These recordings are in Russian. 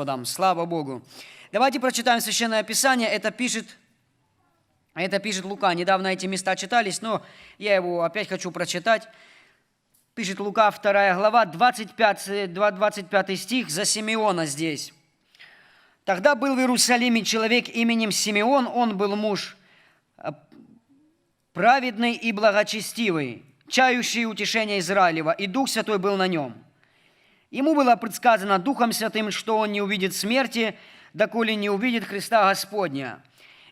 Господом. Слава Богу. Давайте прочитаем Священное Писание. Это пишет, это пишет Лука. Недавно эти места читались, но я его опять хочу прочитать. Пишет Лука, 2 глава, 25, 25 стих за Симеона здесь. Тогда был в Иерусалиме человек именем Симеон, он был муж э, праведный и благочестивый, чающий утешение Израилева, и Дух Святой был на нем. Ему было предсказано Духом Святым, что он не увидит смерти, доколе не увидит Христа Господня.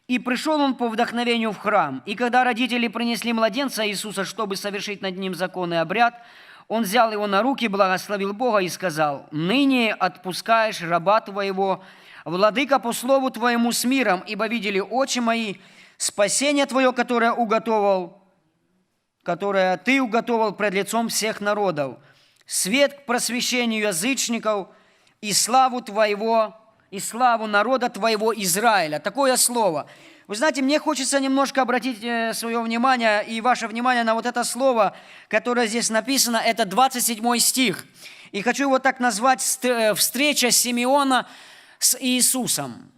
И пришел он по вдохновению в храм. И когда родители принесли младенца Иисуса, чтобы совершить над ним законный обряд, он взял его на руки, благословил Бога и сказал, «Ныне отпускаешь раба твоего, владыка по слову твоему с миром, ибо видели очи мои спасение твое, которое уготовал, которое ты уготовал пред лицом всех народов, свет к просвещению язычников и славу твоего и славу народа твоего Израиля. Такое слово. Вы знаете, мне хочется немножко обратить э, свое внимание и ваше внимание на вот это слово, которое здесь написано, это 27 стих. И хочу его так назвать э, «Встреча Симеона с Иисусом».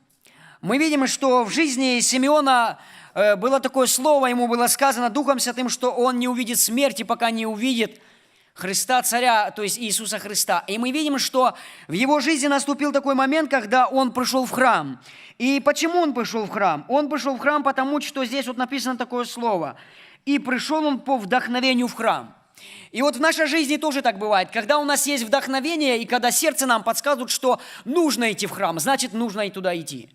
Мы видим, что в жизни Симеона э, было такое слово, ему было сказано Духом Святым, что он не увидит смерти, пока не увидит Христа Царя, то есть Иисуса Христа. И мы видим, что в его жизни наступил такой момент, когда он пришел в храм. И почему он пришел в храм? Он пришел в храм, потому что здесь вот написано такое слово. И пришел он по вдохновению в храм. И вот в нашей жизни тоже так бывает. Когда у нас есть вдохновение, и когда сердце нам подсказывает, что нужно идти в храм, значит, нужно и туда идти.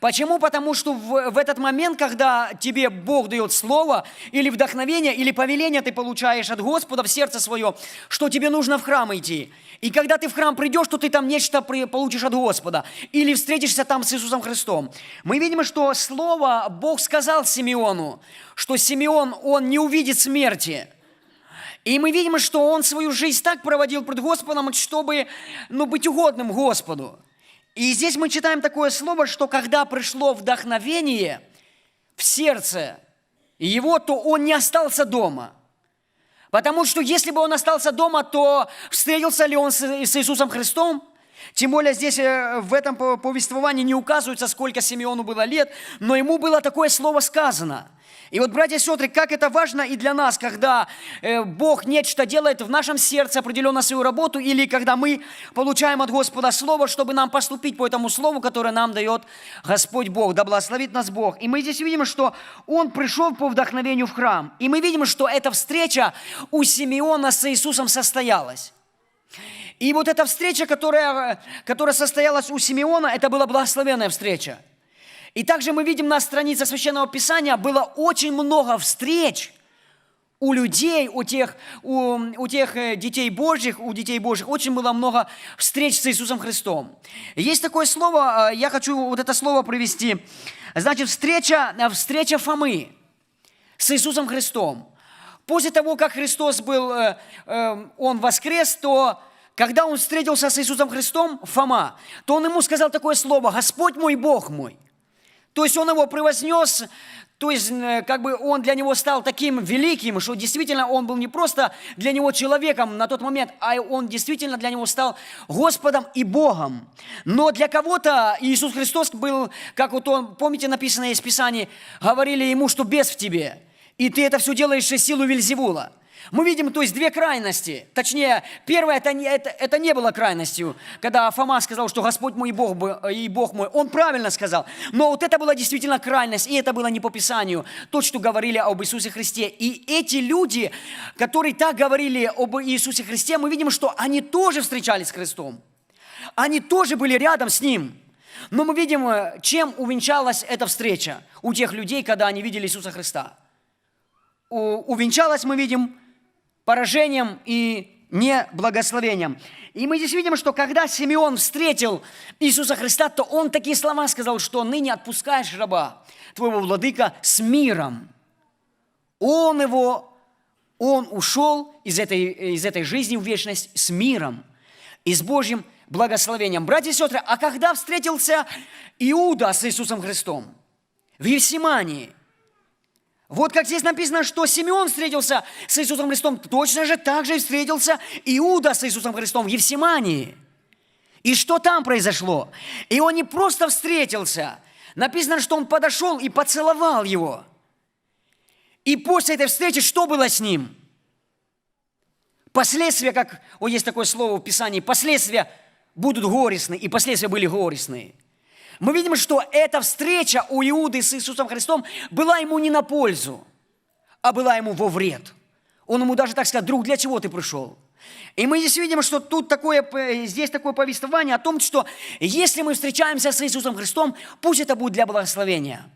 Почему? Потому что в, в этот момент, когда тебе Бог дает слово, или вдохновение, или повеление ты получаешь от Господа в сердце свое, что тебе нужно в храм идти. И когда ты в храм придешь, то ты там нечто получишь от Господа. Или встретишься там с Иисусом Христом. Мы видим, что слово Бог сказал Симеону, что Симеон, он не увидит смерти. И мы видим, что он свою жизнь так проводил пред Господом, чтобы ну, быть угодным Господу. И здесь мы читаем такое слово, что когда пришло вдохновение в сердце его, то он не остался дома. Потому что если бы он остался дома, то встретился ли он с Иисусом Христом? Тем более здесь э, в этом повествовании не указывается, сколько Симеону было лет, но ему было такое слово сказано – и вот, братья и сестры, как это важно и для нас, когда э, Бог нечто делает в нашем сердце, определенно свою работу, или когда мы получаем от Господа Слово, чтобы нам поступить по этому Слову, которое нам дает Господь Бог, да благословит нас Бог. И мы здесь видим, что Он пришел по вдохновению в храм. И мы видим, что эта встреча у Симеона с Иисусом состоялась. И вот эта встреча, которая, которая состоялась у Симеона, это была благословенная встреча. И также мы видим на странице Священного Писания было очень много встреч у людей, у тех, у, у тех э, детей Божьих, у детей Божьих очень было много встреч с Иисусом Христом. Есть такое слово, э, я хочу вот это слово привести. Значит, встреча, э, встреча Фомы с Иисусом Христом. После того, как Христос был, Он воскрес, то когда Он встретился с Иисусом Христом, Фома, то Он ему сказал такое слово, «Господь мой, Бог мой». То есть он его превознес, то есть э, как бы он для него стал таким великим, что действительно он был не просто для него человеком на тот момент, а он действительно для него стал Господом и Богом. Но для кого-то Иисус Христос был, как вот он, помните, написано из Писания, говорили ему, что без в тебе, и ты это все делаешь через силу Вильзевула. Мы видим, то есть, две крайности. Точнее, первое, это не, это, это не было крайностью, когда Фома сказал, что Господь мой и Бог, и Бог мой. Он правильно сказал. Но вот это была действительно крайность, и это было не по Писанию. То, что говорили об Иисусе Христе. И эти люди, которые так говорили об Иисусе Христе, мы видим, что они тоже встречались с Христом. Они тоже были рядом с Ним. Но мы видим, чем увенчалась эта встреча у тех людей, когда они видели Иисуса Христа. Увенчалась, мы видим, поражением и не благословением. И мы здесь видим, что когда Симеон встретил Иисуса Христа, то он такие слова сказал, что ныне отпускаешь раба твоего владыка с миром. Он его, он ушел из этой, из этой жизни в вечность с миром и с Божьим благословением. Братья и сестры, а когда встретился Иуда с Иисусом Христом? В Евсимании – вот как здесь написано, что Симеон встретился с Иисусом Христом, точно же так же встретился Иуда с Иисусом Христом в Евсимании. И что там произошло? И он не просто встретился. Написано, что он подошел и поцеловал его. И после этой встречи что было с ним? Последствия, как о, есть такое слово в Писании, последствия будут горестные, и последствия были горестные. Мы видим, что эта встреча у Иуды с Иисусом Христом была ему не на пользу, а была ему во вред. Он ему даже так сказал, друг, для чего ты пришел? И мы здесь видим, что тут такое, здесь такое повествование о том, что если мы встречаемся с Иисусом Христом, пусть это будет для благословения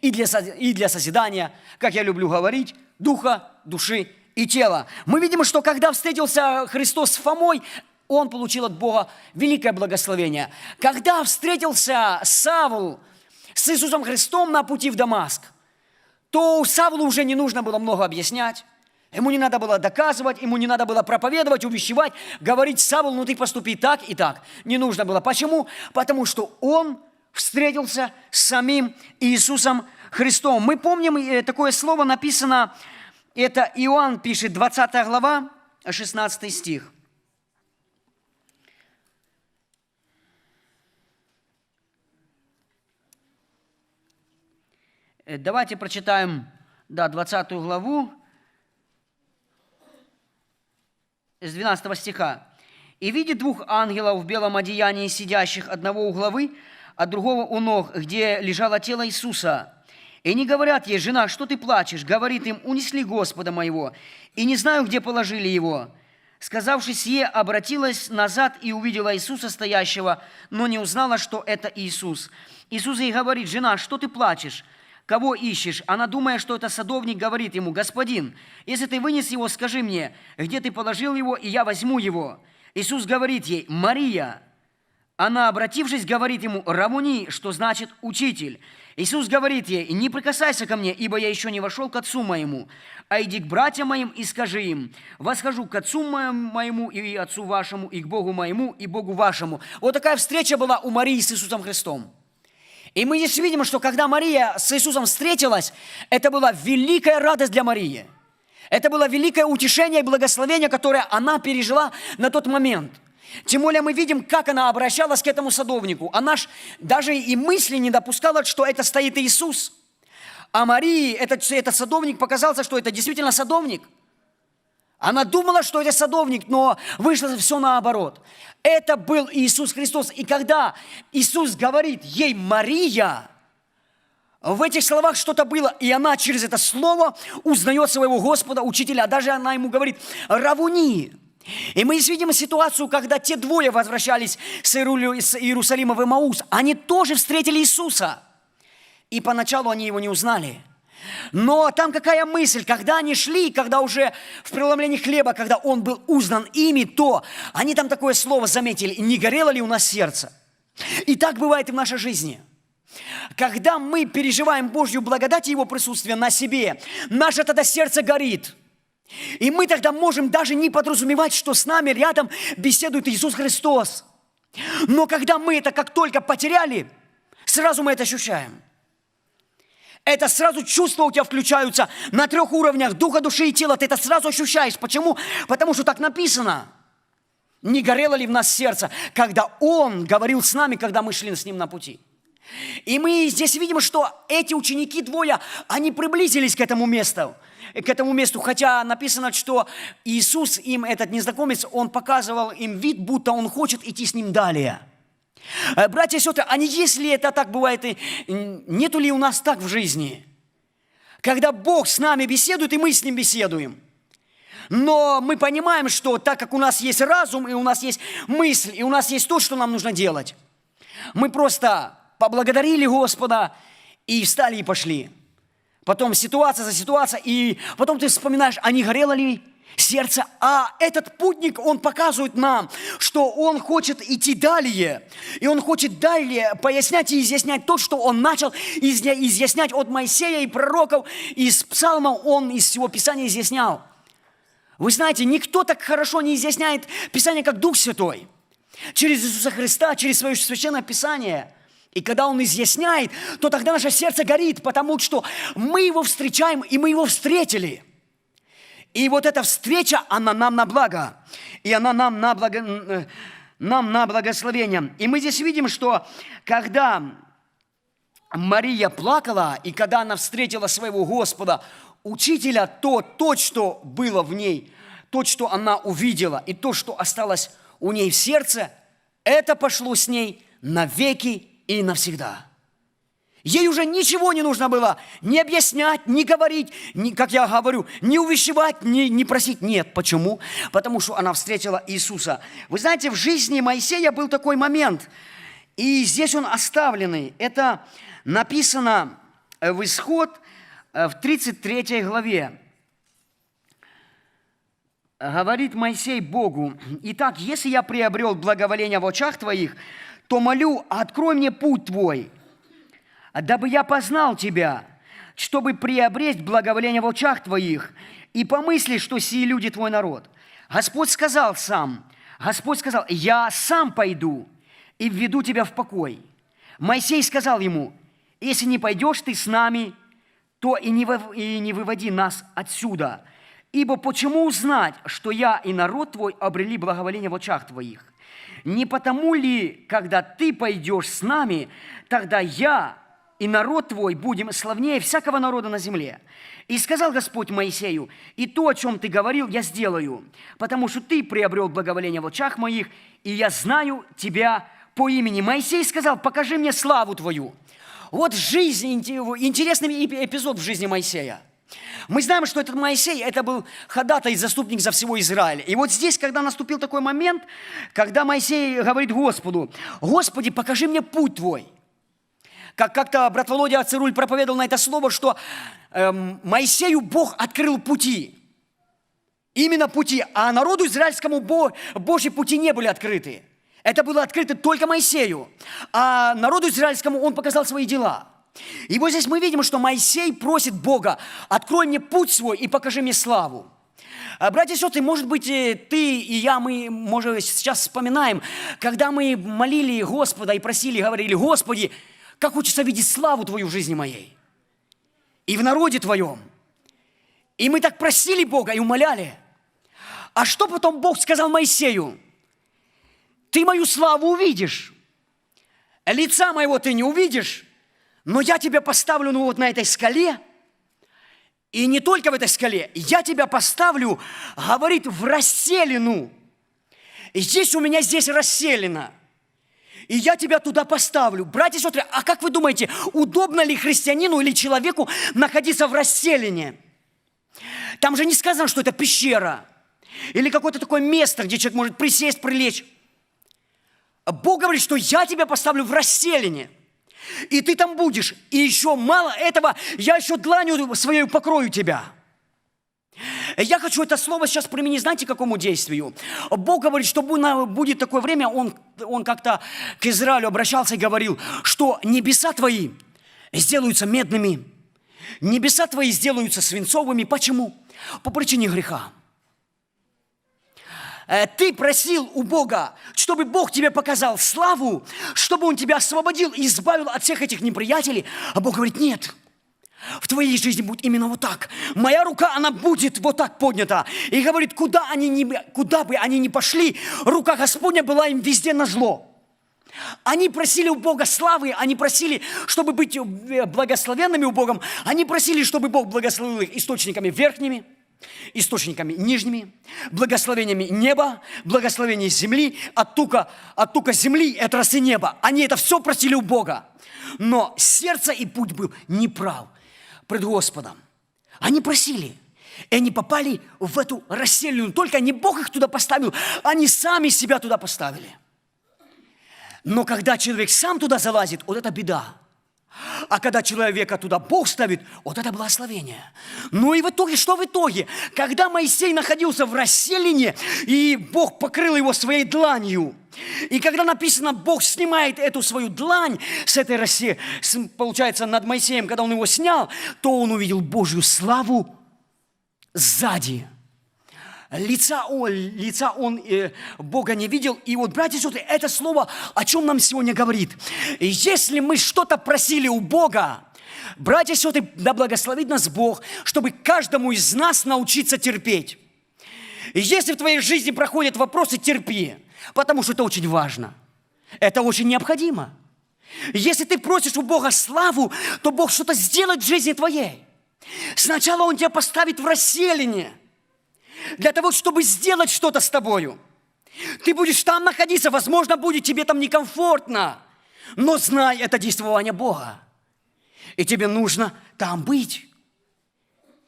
и для, и для созидания, как я люблю говорить, духа, души и тела. Мы видим, что когда встретился Христос с Фомой, он получил от Бога великое благословение. Когда встретился Савл с Иисусом Христом на пути в Дамаск, то Савлу уже не нужно было много объяснять. Ему не надо было доказывать, ему не надо было проповедовать, увещевать, говорить, Савл, ну ты поступи так и так. Не нужно было. Почему? Потому что он встретился с самим Иисусом Христом. Мы помним, э, такое слово написано, это Иоанн пишет, 20 глава, 16 стих. Давайте прочитаем, да, 20 главу, с 12 стиха. «И видит двух ангелов в белом одеянии, сидящих одного у главы, а другого у ног, где лежало тело Иисуса. И не говорят ей, жена, что ты плачешь? Говорит им, унесли Господа моего, и не знаю, где положили его. Сказавши сие, обратилась назад и увидела Иисуса стоящего, но не узнала, что это Иисус. Иисус ей говорит, жена, что ты плачешь? Кого ищешь? Она, думая, что это садовник, говорит ему, «Господин, если ты вынес его, скажи мне, где ты положил его, и я возьму его». Иисус говорит ей, «Мария». Она, обратившись, говорит ему, «Рамуни», что значит «учитель». Иисус говорит ей, «Не прикасайся ко мне, ибо я еще не вошел к отцу моему, а иди к братьям моим и скажи им, восхожу к отцу моему и отцу вашему, и к Богу моему, и Богу вашему». Вот такая встреча была у Марии с Иисусом Христом. И мы здесь видим, что когда Мария с Иисусом встретилась, это была великая радость для Марии. Это было великое утешение и благословение, которое она пережила на тот момент. Тем более мы видим, как она обращалась к этому садовнику. Она ж даже и мысли не допускала, что это стоит Иисус. А Марии этот, этот садовник показался, что это действительно садовник – она думала, что это садовник, но вышло все наоборот. Это был Иисус Христос. И когда Иисус говорит ей «Мария», в этих словах что-то было, и она через это слово узнает своего Господа, учителя. Даже она ему говорит «Равуни». И мы видим ситуацию, когда те двое возвращались с Иерусалима в Имаус. Они тоже встретили Иисуса. И поначалу они его не узнали – но там какая мысль, когда они шли, когда уже в преломлении хлеба, когда он был узнан ими, то они там такое слово заметили, не горело ли у нас сердце? И так бывает и в нашей жизни. Когда мы переживаем Божью благодать и Его присутствие на себе, наше тогда сердце горит. И мы тогда можем даже не подразумевать, что с нами рядом беседует Иисус Христос. Но когда мы это как только потеряли, сразу мы это ощущаем – это сразу чувства у тебя включаются на трех уровнях, духа, души и тела. Ты это сразу ощущаешь. Почему? Потому что так написано. Не горело ли в нас сердце, когда Он говорил с нами, когда мы шли с Ним на пути? И мы здесь видим, что эти ученики двое, они приблизились к этому месту, к этому месту, хотя написано, что Иисус им, этот незнакомец, он показывал им вид, будто он хочет идти с ним далее – братья и сестры, а не если это так бывает, и нету ли у нас так в жизни? Когда Бог с нами беседует, и мы с Ним беседуем. Но мы понимаем, что так как у нас есть разум, и у нас есть мысль, и у нас есть то, что нам нужно делать, мы просто поблагодарили Господа и встали и пошли. Потом ситуация за ситуацией, и потом ты вспоминаешь, а не горело ли сердце. А этот путник, он показывает нам, что он хочет идти далее. И он хочет далее пояснять и изъяснять то, что он начал изъяснять от Моисея и пророков. Из псалмов он из всего Писания изъяснял. Вы знаете, никто так хорошо не изъясняет Писание, как Дух Святой. Через Иисуса Христа, через свое священное Писание – и когда Он изъясняет, то тогда наше сердце горит, потому что мы Его встречаем, и мы Его встретили – и вот эта встреча, она нам на благо. И она нам на благо... Э, нам на благословение. И мы здесь видим, что когда Мария плакала, и когда она встретила своего Господа, учителя, то, то, что было в ней, то, что она увидела, и то, что осталось у ней в сердце, это пошло с ней навеки и навсегда. Ей уже ничего не нужно было не объяснять, не говорить, не, как я говорю, не увещевать, не, не просить. Нет. Почему? Потому что она встретила Иисуса. Вы знаете, в жизни Моисея был такой момент, и здесь он оставленный. Это написано в Исход э, в 33 главе. Говорит Моисей Богу, «Итак, если я приобрел благоволение в очах Твоих, то молю, открой мне путь Твой, дабы я познал Тебя, чтобы приобресть благоволение в очах Твоих, и помысли, что сии люди Твой народ». Господь сказал сам, Господь сказал, «Я сам пойду и введу тебя в покой». Моисей сказал ему, «Если не пойдешь ты с нами, то и не, и не выводи нас отсюда. Ибо почему узнать, что я и народ твой обрели благоволение в очах твоих? Не потому ли, когда ты пойдешь с нами, тогда я и народ твой будем славнее всякого народа на земле. И сказал Господь Моисею, и то, о чем ты говорил, я сделаю, потому что ты приобрел благоволение в очах моих, и я знаю тебя по имени. Моисей сказал, покажи мне славу твою. Вот жизнь, интересный эпизод в жизни Моисея. Мы знаем, что этот Моисей, это был ходатай, заступник за всего Израиля. И вот здесь, когда наступил такой момент, когда Моисей говорит Господу, «Господи, покажи мне путь Твой». Как как-то брат Володя Ацеруль проповедовал на это слово, что эм, Моисею Бог открыл пути. Именно пути. А народу израильскому Бо, Божьи пути не были открыты. Это было открыто только Моисею. А народу израильскому он показал свои дела. И вот здесь мы видим, что Моисей просит Бога, открой мне путь свой и покажи мне славу. А, братья и сестры, может быть, э, ты и я, мы, может, сейчас вспоминаем, когда мы молили Господа и просили, говорили, Господи, как хочется видеть славу Твою в жизни моей и в народе Твоем. И мы так просили Бога и умоляли. А что потом Бог сказал Моисею? Ты мою славу увидишь. Лица моего ты не увидишь, но я тебя поставлю ну вот на этой скале, и не только в этой скале, я тебя поставлю, говорит, в расселину. И здесь у меня здесь расселено – и я тебя туда поставлю. Братья и сестры, а как вы думаете, удобно ли христианину или человеку находиться в расселине? Там же не сказано, что это пещера или какое-то такое место, где человек может присесть, прилечь. Бог говорит, что я тебя поставлю в расселине, и ты там будешь. И еще мало этого, я еще дланью своей покрою тебя – я хочу это слово сейчас применить, знаете, к какому действию? Бог говорит, что будет такое время, Он, он как-то к Израилю обращался и говорил, что небеса твои сделаются медными, небеса твои сделаются свинцовыми. Почему? По причине греха. Э, ты просил у Бога, чтобы Бог тебе показал славу, чтобы Он тебя освободил и избавил от всех этих неприятелей. А Бог говорит, нет – в твоей жизни будет именно вот так. Моя рука, она будет вот так поднята. И говорит, куда, они не, куда бы они ни пошли, рука Господня была им везде на зло. Они просили у Бога славы, они просили, чтобы быть э, благословенными у Бога. Они просили, чтобы Бог благословил их источниками верхними, источниками нижними, благословениями неба, благословением земли, от тука, от тука земли от росы неба. Они это все просили у Бога. Но сердце и путь был неправ пред Господом. Они просили, и они попали в эту расселенную. Только не Бог их туда поставил, они сами себя туда поставили. Но когда человек сам туда залазит, вот это беда. А когда человека туда Бог ставит, вот это благословение. Ну и в итоге, что в итоге? Когда Моисей находился в расселине, и Бог покрыл его своей дланью, и когда написано, Бог снимает эту свою длань с этой росе, получается, над Моисеем, когда он его снял, то он увидел Божью славу сзади – лица он, лица он э, Бога не видел. И вот, братья и сестры, это слово о чем нам сегодня говорит. Если мы что-то просили у Бога, братья и сестры, да благословит нас Бог, чтобы каждому из нас научиться терпеть. Если в твоей жизни проходят вопросы, терпи. Потому что это очень важно. Это очень необходимо. Если ты просишь у Бога славу, то Бог что-то сделает в жизни твоей. Сначала Он тебя поставит в расселение для того, чтобы сделать что-то с тобою. Ты будешь там находиться, возможно, будет тебе там некомфортно, но знай, это действование Бога. И тебе нужно там быть.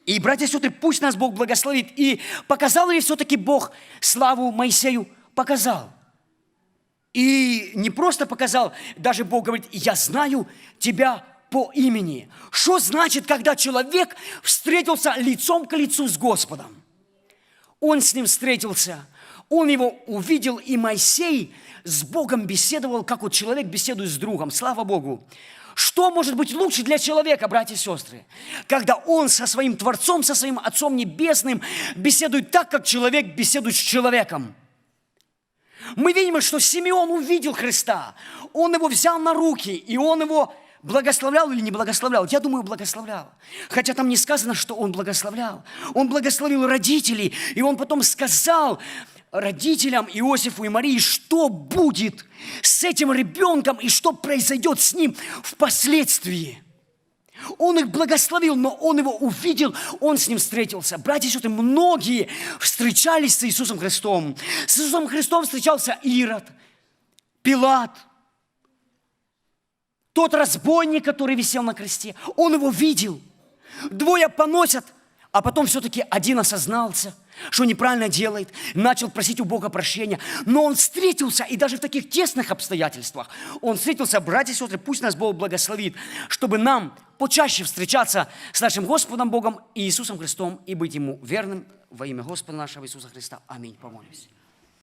И, братья и сестры, пусть нас Бог благословит. И показал ли все-таки Бог славу Моисею? Показал. И не просто показал, даже Бог говорит, я знаю тебя по имени. Что значит, когда человек встретился лицом к лицу с Господом? Он с ним встретился, он его увидел, и Моисей с Богом беседовал, как вот человек беседует с другом. Слава Богу. Что может быть лучше для человека, братья и сестры, когда он со своим Творцом, со своим Отцом Небесным беседует так, как человек беседует с человеком? Мы видим, что Симеон увидел Христа, он его взял на руки, и он его благословлял или не благословлял? Я думаю, благословлял. Хотя там не сказано, что он благословлял. Он благословил родителей, и он потом сказал родителям Иосифу и Марии, что будет с этим ребенком и что произойдет с ним впоследствии. Он их благословил, но он его увидел, он с ним встретился. Братья и сестры, многие встречались с Иисусом Христом. С Иисусом Христом встречался Ирод, Пилат, тот разбойник, который висел на кресте. Он его видел. Двое поносят, а потом все-таки один осознался, что неправильно делает, начал просить у Бога прощения. Но он встретился, и даже в таких тесных обстоятельствах, он встретился, братья и сестры, пусть нас Бог благословит, чтобы нам почаще встречаться с нашим Господом Богом и Иисусом Христом и быть Ему верным во имя Господа нашего Иисуса Христа. Аминь. Помолимся.